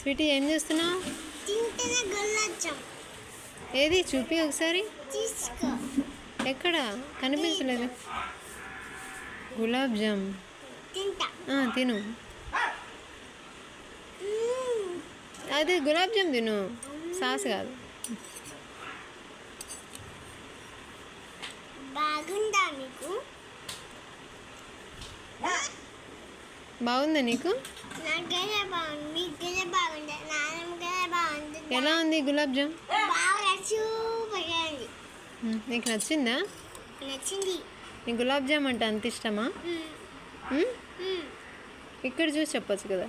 Sweety ఏం చేస్తున్నావు? ఏది? చూపి ఒకసారి. ఎక్కడ? కనిపించలేదు. గులాబ్ జామ్. తిను. అదే గులాబ్ జామ్ తిను. సాస్ కాదు. బాగుందా మీకు? బాగుందా నీకు? ఎలా ఉంది గులాబ్ జామ్? నీకు నచ్చిందా? నచ్చింది. నీకు గులాబ్ జామ్ అంటే అంత ఇష్టమా. ఇక్కడ చూసి చెప్పొచ్చు కదా.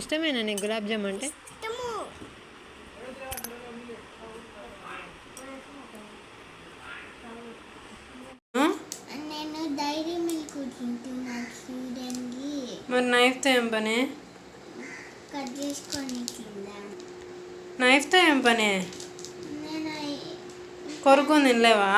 ఇష్టమేనా నీకు గులాబ్ జామ్ అంటే? ఇష్టము. నేను డైరీ మిల్క్ తింటున్నా చూడండి మరి నైఫ్తో ఏం పని? కట్ చేసుకొని నైఫ్తో ఏం పని? కొరుకుని తినలేవా.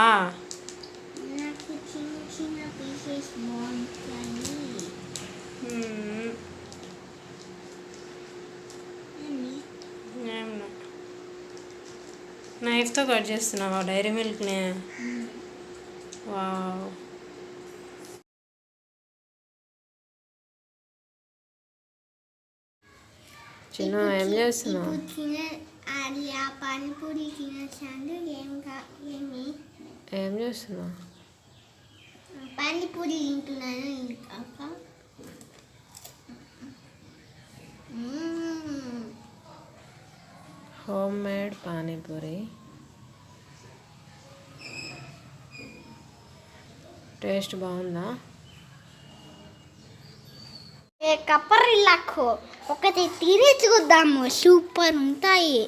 నైఫ్తో కట్ చేస్తున్నావా? డైరీ మిల్క్ని వావ్ చిన్న ఏం చేస్తున్నావు? అది ఆ పానీపూరి ఏం ఏమి? ఏం చేస్తున్నావు? పానీపూరి తింటున్నాను. Home made panipuri. టేస్ట్ బాగుందా? కప్పరిల్లాకు ఒకటి తిని చూద్దాము సూపర్ ఉంటాయి.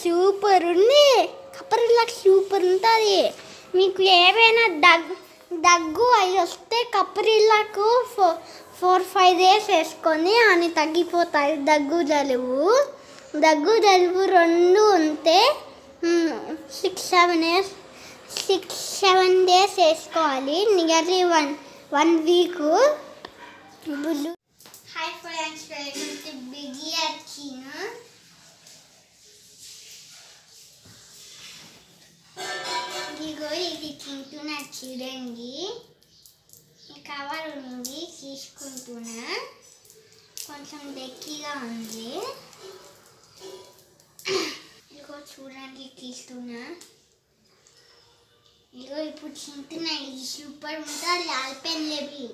సూపర్ ఉంది. కప్పరిల్లాకు సూపర్ ఉంటుంది. మీకు ఏమైనా దగ్గు దగ్గు అవి వస్తే కప్పరిల్లాకు ఫో ఫోర్ ఫైవ్ డేస్ వేసుకొని అని తగ్గిపోతాయి. దగ్గు జలుబు దగ్గు జలుబు రెండు ఉంటే six seven years six seven days వేసుకోవాలి. Nearly one one week. బుల్లు. Hi friends బిగి వచ్చిన ఇదిగో ఇది తింటున్నా చూడండి కవర్ ఉంది తీసుకుంటున్నా. కొంచెం డెక్కిగా ఉంది. ఇదిగో చూడండి తీస్తున్నా. ఇదిగో ఇప్పుడు ఇది సూపర్ ఉంటుంది లాల్ పెన్ లేవి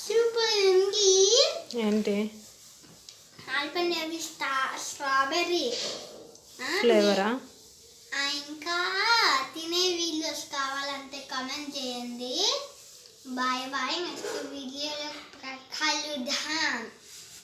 సూపర్ ఉంది ఏంటి లాల్ పెన్ లేవి స్టా స్ట్రాబెర్రీ ఫ్లేవరా ఇంకా తినే వీడియోస్ కావాలంటే కమెంట్ చేయండి బాయ్ బాయ్ నెక్స్ట్ వీడియోలో కలుద్దాం